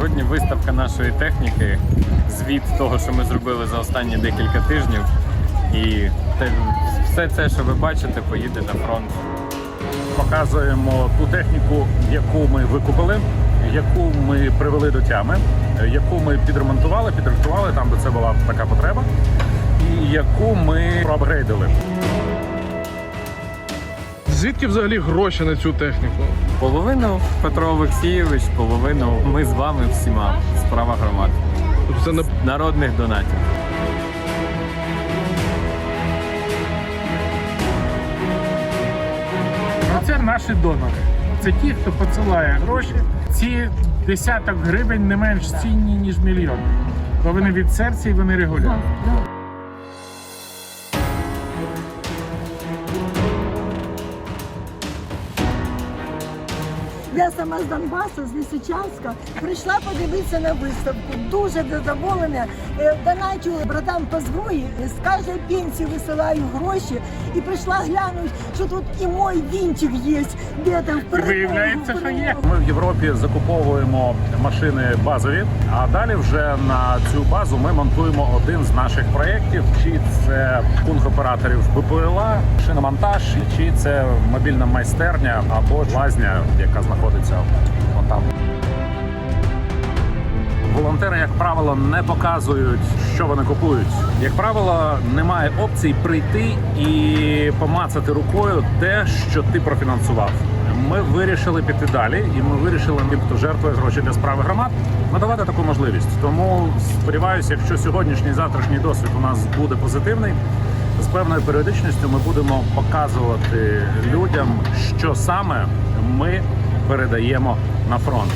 Сьогодні виставка нашої техніки, звіт того, що ми зробили за останні декілька тижнів. І все це, що ви бачите, поїде на фронт. Показуємо ту техніку, яку ми викупили, яку ми привели до тями, яку ми підремонтували, підрихтували там, де це була така потреба, і яку ми проапгрейдили. Звідки взагалі гроші на цю техніку? Половину Петро Олексійович, половину ми з вами всіма. Справа громад. Тобто це не Народних донатів. Ну, Це наші донори. Це ті, хто посилає гроші. Ці десяток гривень не менш цінні, ніж мільйон. Бо вони від серця і вони регулярні. Я сама з Донбасу, з Лисичанська, прийшла подивитися на виставку. Дуже задоволена. Е, Доначу братам по зброї, з кожної пенсії висилаю гроші і прийшла глянути, що тут і мой вінчик є. Де там в Виявляється, що є. Ми в Європі закуповуємо машини базові, а далі вже на цю базу ми монтуємо один з наших проєктів. Чи це пункт операторів БПЛА, шиномонтаж, чи це мобільна майстерня або лазня, яка знаходиться там. Волонтери, як правило, не показують, що вони купують. Як правило, немає опцій прийти і помацати рукою те, що ти профінансував. Ми вирішили піти далі, і ми вирішили хто жертвує гроші для справи громад, надавати таку можливість. Тому сподіваюся, якщо сьогоднішній завтрашній досвід у нас буде позитивний, з певною періодичністю ми будемо показувати людям, що саме ми передаємо на фронт.